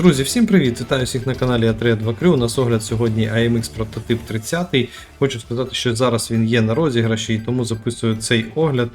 Друзі, всім привіт! Вітаю всіх на каналі a 2 Crew. У нас огляд сьогодні AMX прототип 30. Хочу сказати, що зараз він є на розіграші, і тому записую цей огляд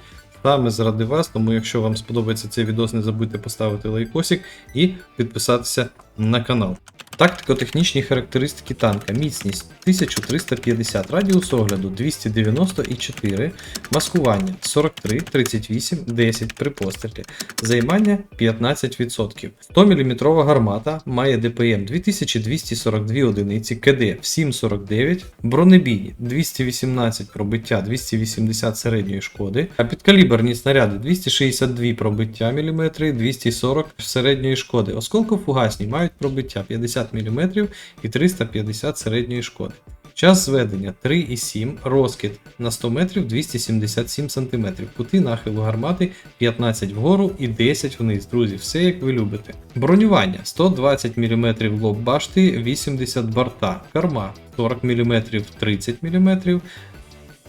саме заради вас. Тому, якщо вам сподобається цей відос, не забудьте поставити лайкосик і підписатися на канал. Тактико-технічні характеристики танка. Міцність 1350, радіус огляду 294, маскування 43, 38, 10 при пострілі, займання 15%. 100 мм гармата має ДПМ 2242 одиниці, КД 749, бронебійні 218 пробиття, 280 середньої шкоди, а підкаліберні снаряди 262 пробиття мм, 240 середньої шкоди. Осколкофугасні мають пробиття 50 мм і 350 середньої шкоди. Час зведення 3,7, розкид на 100 метрів 277 см, кути нахилу гармати 15 вгору і 10 вниз. Друзі, все як ви любите. Бронювання 120 мм лоб башти, 80 борта, карма 40 мм 30 мм,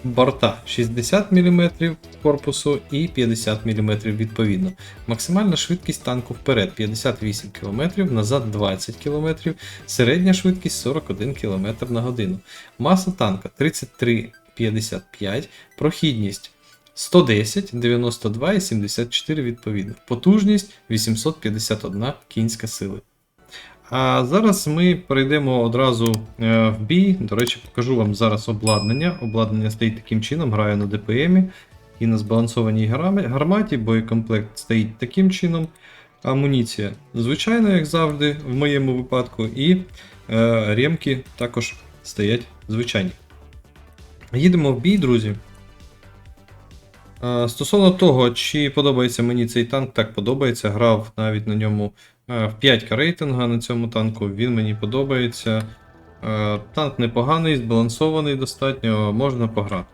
борта 60 мм корпусу і 50 мм відповідно. Максимальна швидкість танку вперед 58 км, назад 20 км, середня швидкість 41 км на годину. Маса танка 33,55, прохідність 110, 92 і 74 відповідно. Потужність 851 кінська сили. А зараз ми перейдемо одразу е, в бій. До речі, покажу вам зараз обладнання. Обладнання стоїть таким чином, граю на ДПМі і на збалансованій гарматі, боєкомплект стоїть таким чином. Амуніція, звичайно, як завжди, в моєму випадку, і е, ремки також стоять звичайні. Їдемо в бій, друзі. Е, Стосовно того, чи подобається мені цей танк, так подобається. Грав навіть на ньому в 5 рейтинга на цьому танку. Він мені подобається. Е, Танк непоганий, збалансований достатньо, можна пограти.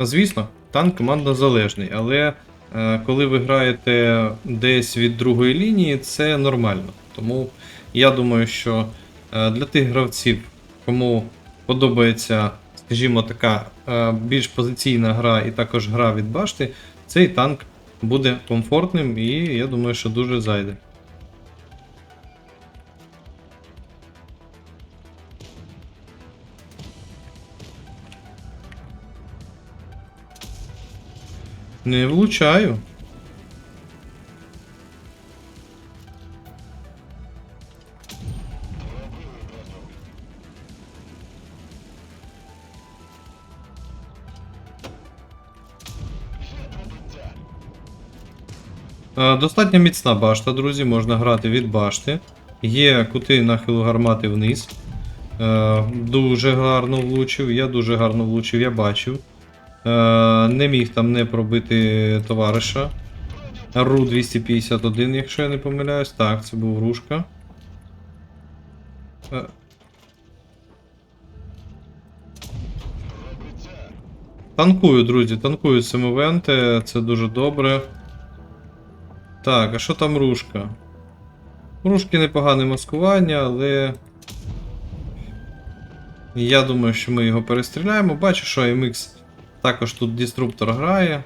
Звісно, танк командно залежний, але е, коли ви граєте десь від другої лінії, це нормально. Тому я думаю, що е, для тих гравців, кому подобається, скажімо, така е, більш позиційна гра і також гра від башти, цей танк буде комфортним і я думаю, що дуже зайде. Не влучаю. Е, Достатньо міцна башта, друзі, можна грати від башти. Є кути нахилу гармати вниз. Е, Дуже гарно влучив, я дуже гарно влучив, я бачив. Е, Не міг там не пробити товариша. Ру 251, якщо я не помиляюсь. Так, це був рушка. Е, Танкую, друзі, танкую Семовенте, це дуже добре. Так, а що там рушка? Рушки непогане маскування, але. Я думаю, що ми його перестріляємо. Бачу, що MX також тут деструктор грає.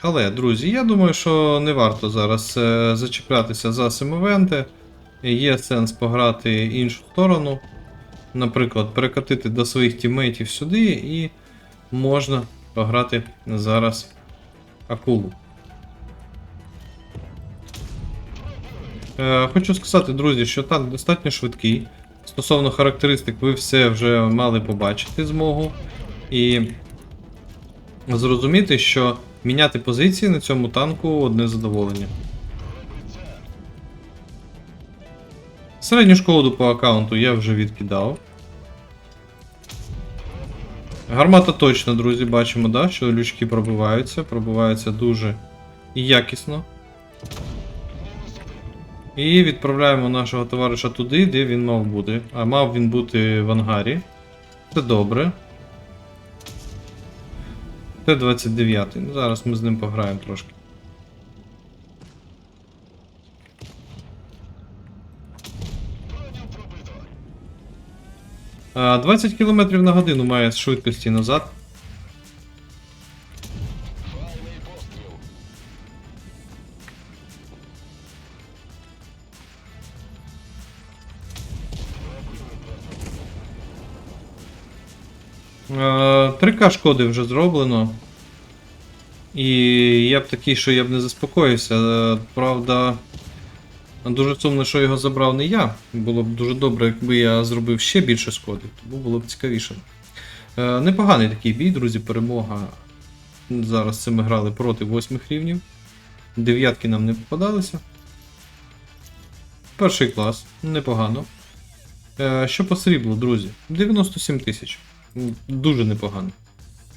Але, друзі, я думаю, що не варто зараз е, зачеплятися за семовенти. Є сенс пограти іншу сторону. Наприклад, перекатити до своїх тіммейтів сюди і можна пограти зараз акулу. Е, хочу сказати, друзі, що танк достатньо швидкий. Стосовно характеристик, ви все вже мали побачити змогу. І зрозуміти, що міняти позиції на цьому танку одне задоволення. Середню шкоду по аккаунту я вже відкидав. Гармата точно, друзі, бачимо, да, що лючки пробиваються, пробиваються дуже якісно. І відправляємо нашого товариша туди, де він мав бути. А мав він бути в ангарі. Це добре. Т-29. Ну, зараз ми з ним пограємо трошки. А, 20 км на годину має швидкості назад. 3К шкоди вже зроблено. І я б такий, що я б не заспокоївся. Е, Правда, дуже сумно, що його забрав не я. Було б дуже добре, якби я зробив ще більше шкоди, тому було б цікавіше. Е, Непоганий такий бій, друзі, перемога. Зараз це ми грали проти восьмих рівнів. Дев'ятки нам не попадалися. Перший клас, непогано. Е, Що по сріблу, друзі? 97 тисяч. Дуже непогано.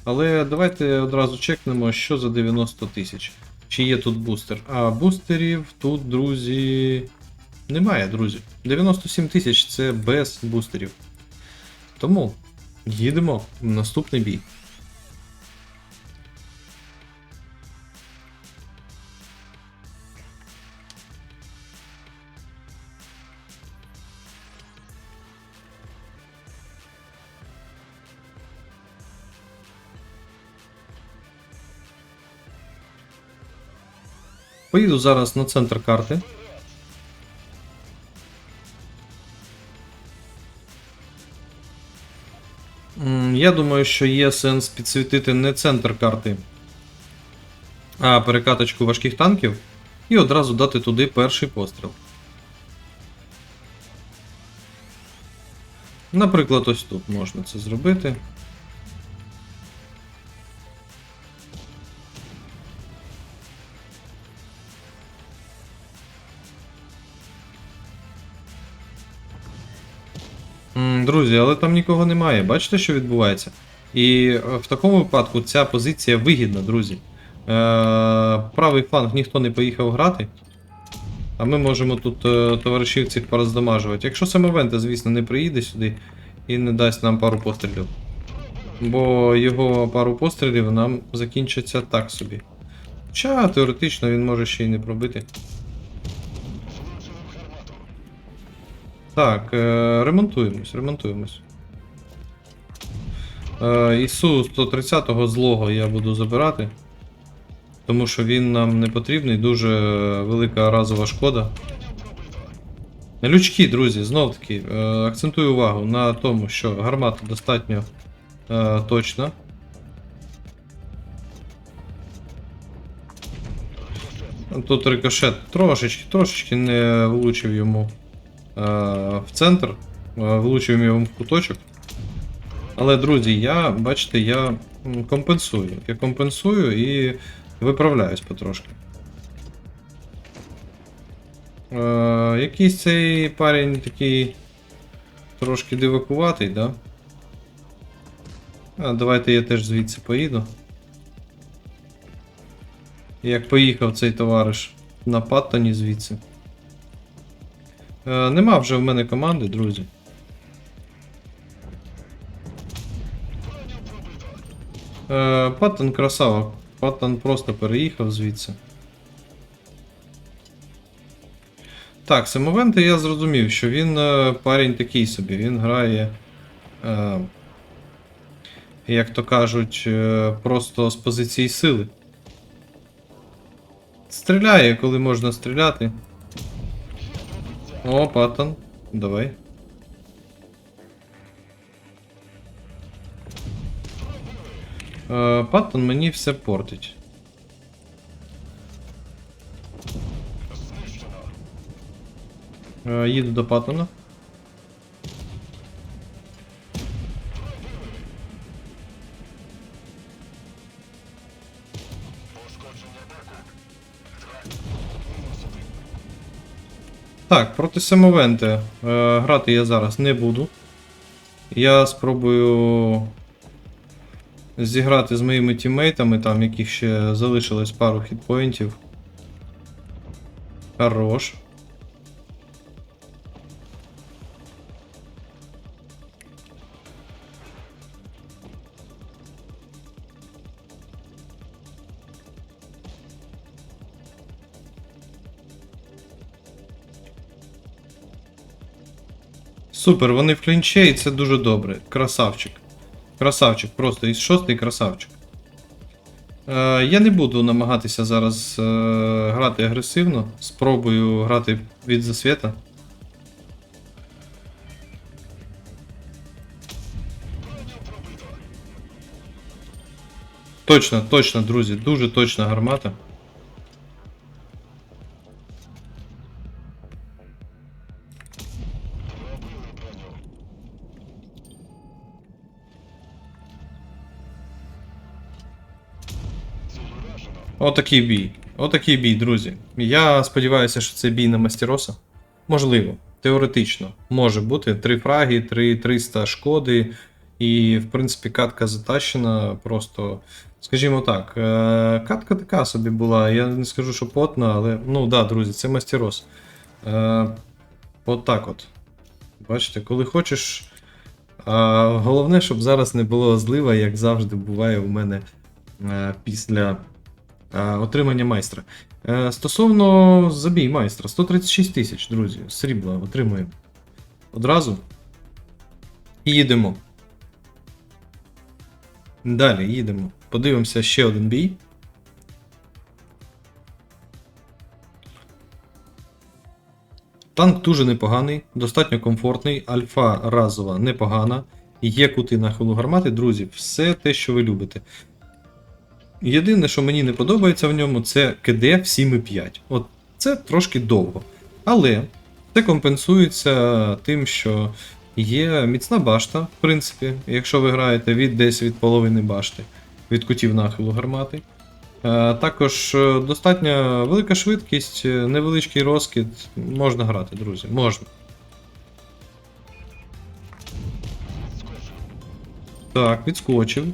Але давайте одразу чекнемо, що за 90 тисяч. Чи є тут бустер? А бустерів тут, друзі. Немає, друзі. 97 тисяч це без бустерів. Тому їдемо в наступний бій. Поїду зараз на центр карти. Я думаю, що є сенс підсвітити не центр карти, а перекаточку важких танків і одразу дати туди перший постріл. Наприклад, ось тут можна це зробити. Друзі, але там нікого немає. Бачите, що відбувається? І е, в такому випадку ця позиція вигідна, друзі. Е, правий фланг ніхто не поїхав грати. А ми можемо тут е, товаришів цих пороздамажувати. Якщо саме Венте, звісно, не приїде сюди і не дасть нам пару пострілів. Бо його пару пострілів нам закінчиться так собі. Хоча теоретично він може ще й не пробити. Так, е, ремонтуємось, ремонтуємось. Е, ісу 130-го злого я буду забирати. Тому що він нам не потрібний, дуже велика разова шкода. Лючки, друзі, знов таки, е, акцентую увагу на тому, що гармата достатньо точна. Тут рикошет трошечки, трошечки не влучив йому в центр, е, влучив йому в куточок. Але, друзі, я, бачите, я компенсую. Я компенсую і виправляюсь потрошки. Е, якийсь цей парень такий трошки дивакуватий, да? Давайте я теж звідси поїду. Як поїхав цей товариш на Паттоні звідси. Е, нема вже в мене команди, друзі. Е, Паттон красава. Паттон просто переїхав звідси. Так, Семовенте я зрозумів, що він е, парень такий собі, він грає. Е, як то кажуть, просто з позиції сили. Стріляє, коли можна стріляти. О, Паттон, давай. Е, Паттон мені все портить. Е, Їду до Паттона. Так, проти Семовенте е, грати я зараз не буду. Я спробую зіграти з моїми тіммейтами, там яких ще залишилось пару хітпоінтів. Хорош. Супер, вони в клінче і це дуже добре. Красавчик. Красавчик, просто із шостий красавчик. Е, я не буду намагатися зараз е, грати агресивно. Спробую грати від засвіта. Точно, точно, друзі, дуже точна гармата. Отакий бій. Отакий бій, друзі. Я сподіваюся, що це бій на Мастероса. Можливо, теоретично. Може бути. Три фраги, три 300 шкоди. І, в принципі, катка затащена. Просто, скажімо так, е, катка така собі була. Я не скажу, що потна, але ну да, друзі, це Мастерос. Е, От так от. Бачите, коли хочеш. А, головне, щоб зараз не було злива, як завжди буває у мене е, після отримання майстра. Е, стосовно забій майстра, 136 тисяч, друзі, срібла отримуємо. Одразу. І їдемо. Далі їдемо. Подивимося ще один бій. Танк дуже непоганий, достатньо комфортний, альфа разова непогана. Є кути нахилу гармати, друзі, все те, що ви любите. Єдине, що мені не подобається в ньому, це КД в 7,5. От це трошки довго. Але це компенсується тим, що є міцна башта, в принципі, якщо ви граєте від десь від половини башти, від кутів нахилу гармати. Е, Також е, достатньо велика швидкість, е, невеличкий розкид. Можна грати, друзі, можна. Так, відскочив.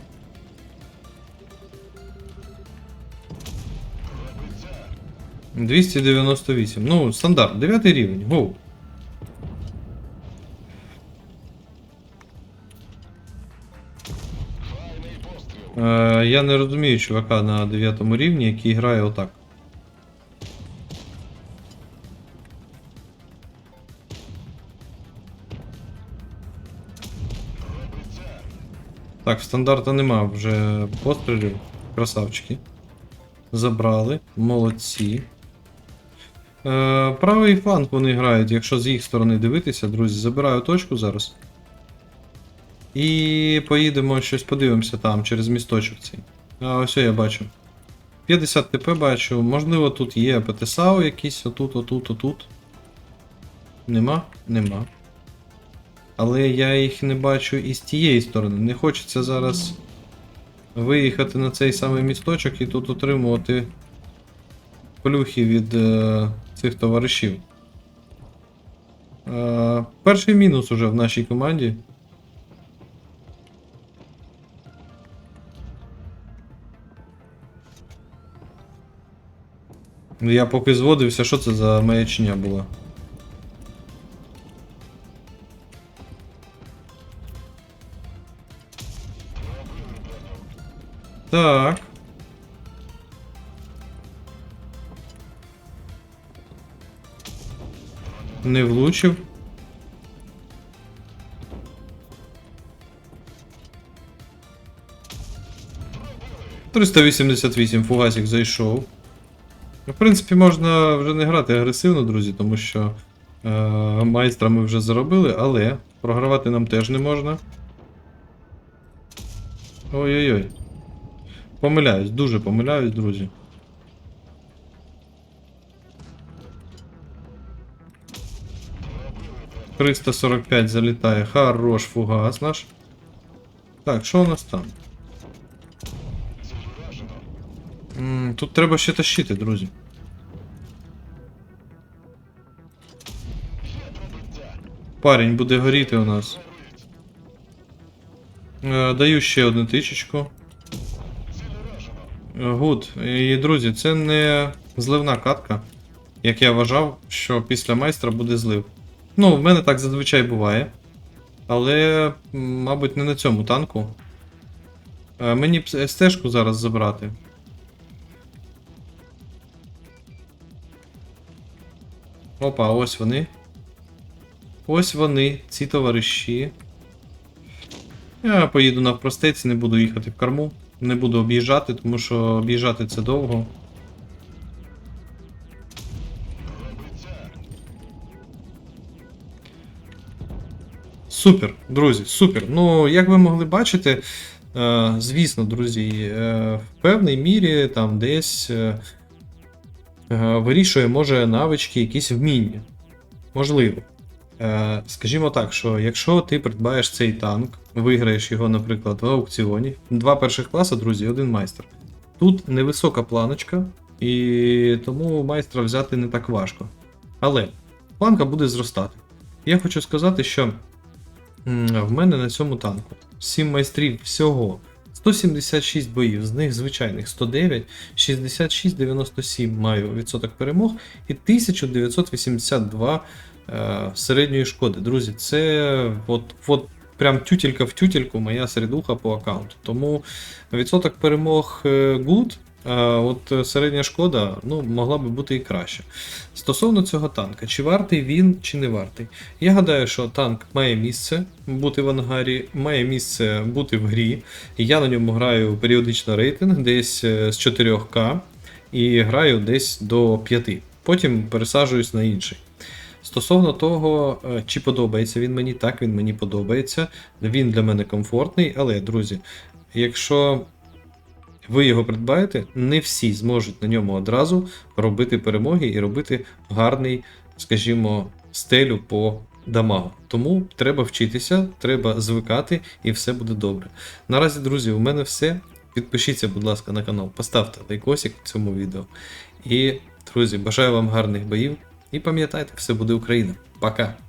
Двісті дев'яносто вісім. Ну, стандарт, 9 рівень. Гоу. Е, я не розумію чувака на 9 рівні, який грає отак. Так, стандарта нема вже пострілів. Красавчики. Забрали. Молодці. Е, правий фланг вони грають, якщо з їх сторони дивитися, друзі, забираю точку зараз. І поїдемо щось подивимося там через місточок цей. А ось я бачу. 50 ТП бачу. Можливо, тут є ПТСАУ якісь отут, отут, отут. Нема? Нема. Але я їх не бачу і з тієї сторони. Не хочеться зараз виїхати на цей самий місточок і тут отримувати плюхи від е, цих товаришів. Е, перший мінус уже в нашій команді. Я поки зводився, що це за маячня була? Так. Не влучив. Триста вісімдесят вісім фугасик зайшов. Ну, В принципі, можна вже не грати агресивно, друзі, тому що е, майстра ми вже заробили, але програвати нам теж не можна. Ой-ой-ой. Помиляюсь, дуже помиляюсь, друзі. Триста сорок п'ять залітає. Хорош фугас наш. Так, що у нас там? М, Тут треба ще тащити, друзі. Парень буде горіти у нас. Е, Даю ще одну тичечку. Е, Гуд. І, друзі, це не зливна катка. Як я вважав, що після майстра буде злив. Ну, в мене так зазвичай буває. Але, мабуть, не на цьому танку. Е, Мені б СТ-шку зараз забрати. Опа, ось вони. Ось вони, ці товариші. Я поїду на навпростець, не буду їхати в корму. Не буду об'їжджати, тому що об'їжджати це довго. Супер, друзі, супер. Ну, як ви могли бачити, Е, Звісно, друзі, е, в певній мірі там десь е, вирішує, може, навички, якісь вміння. Можливо. Скажімо так, що якщо ти придбаєш цей танк, виграєш його, наприклад, в аукціоні, два перших класи, друзі, один майстер. Тут невисока планочка, і тому майстра взяти не так важко. Але планка буде зростати. Я хочу сказати, що в мене на цьому танку 7 майстрів всього. 176 боїв, з них звичайних 109, 66-97 маю відсоток перемог і 1982 е, середньої шкоди. Друзі, це от, от прям тютелька в тютельку моя середуха по аккаунту. Тому відсоток перемог е, good, от е, середня шкода ну, могла би бути і краще. Стосовно цього танка, чи вартий він, чи не вартий? Я гадаю, що танк має місце бути в ангарі, має місце бути в грі. Я на ньому граю періодично рейтинг, десь е, з 4К, і граю десь до 5. Потім пересаджуюсь на інший. Стосовно того, е, чи подобається він мені, так він мені подобається. Він для мене комфортний, але, друзі, якщо ви його придбаєте, не всі зможуть на ньому одразу робити перемоги і робити гарний, скажімо, стелю по дамагу. Тому треба вчитися, треба звикати, і все буде добре. Наразі, друзі, у мене все. Підпишіться, будь ласка, на канал, поставте лайкосик цьому відео. І, друзі, бажаю вам гарних боїв. І пам'ятайте, все буде Україна. Пока!